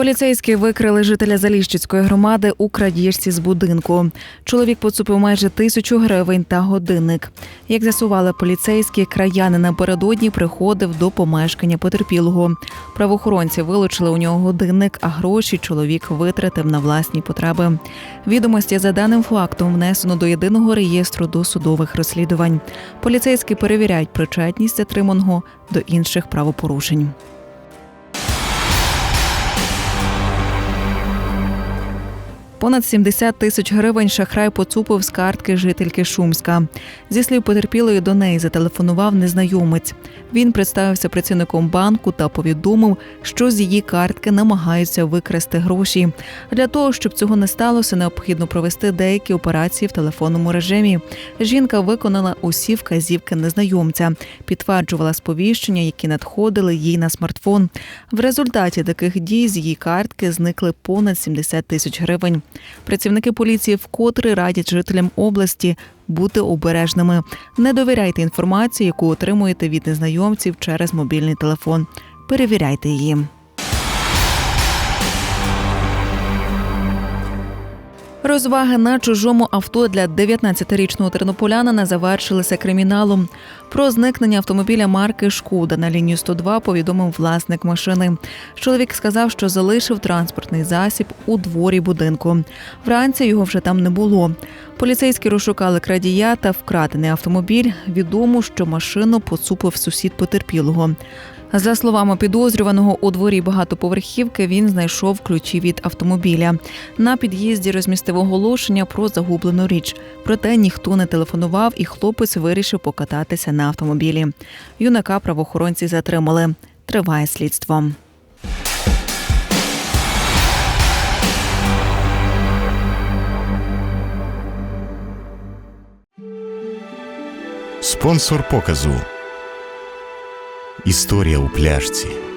Поліцейські викрили жителя Заліщицької громади у крадіжці з будинку. Чоловік поцупив майже тисячу гривень та годинник. Як з'ясували поліцейські, краянин напередодні приходив до помешкання потерпілого. Правоохоронці вилучили у нього годинник, а гроші чоловік витратив на власні потреби. Відомості за даним фактом внесено до єдиного реєстру досудових розслідувань. Поліцейські перевіряють причетність затриманого до інших правопорушень. Понад 70 тисяч гривень шахрай поцупив з картки жительки Шумська. Зі слів потерпілої до неї зателефонував незнайомець. Він представився працівником банку та повідомив, що з її картки намагаються викрасти гроші. Для того, щоб цього не сталося, необхідно провести деякі операції в телефонному режимі. Жінка виконала усі вказівки незнайомця, підтверджувала сповіщення, які надходили їй на смартфон. В результаті таких дій з її картки зникли понад 70 тисяч гривень. Працівники поліції вкотре радять жителям області бути обережними. Не довіряйте інформації, яку отримуєте від незнайомців через мобільний телефон. Перевіряйте її. Розваги на чужому авто для 19-річного тернополянина завершилися криміналом. Про зникнення автомобіля марки Шкода на лінію 102 повідомив власник машини. Чоловік сказав, що залишив транспортний засіб у дворі будинку. Вранці його вже там не було. Поліцейські розшукали крадія та вкрадений автомобіль. Відомо, що машину поцупив сусід потерпілого. За словами підозрюваного, у дворі багатоповерхівки він знайшов ключі від автомобіля. На під'їзді розмістив оголошення про загублену річ. Проте ніхто не телефонував, і хлопець вирішив покататися на автомобілі. Юнака правоохоронці затримали. Триває слідство. Спонсор показу. Історія у пляшці.